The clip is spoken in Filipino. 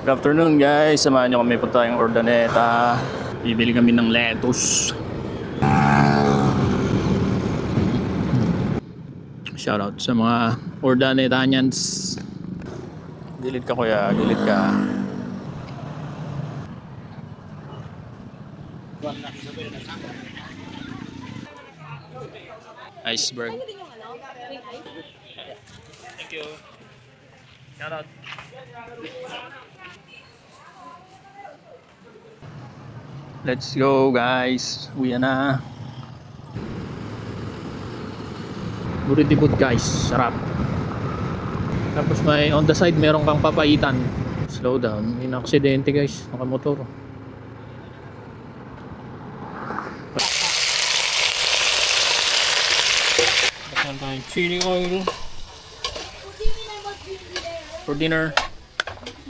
Good afternoon guys, samahan nyo kami punta tayong Ordaneta. Bibili kami ng lettuce. Shoutout sa mga Ordanetanians. Gilid ka kuya, gilid ka. Iceberg. Thank you. Shoutout. Let's go guys. Uwi na. Buritibot guys. Sarap. Tapos may on the side meron kang papaitan. Slow down. May na-aksidente guys. Nakamotor. Saan tayong chili oil for dinner.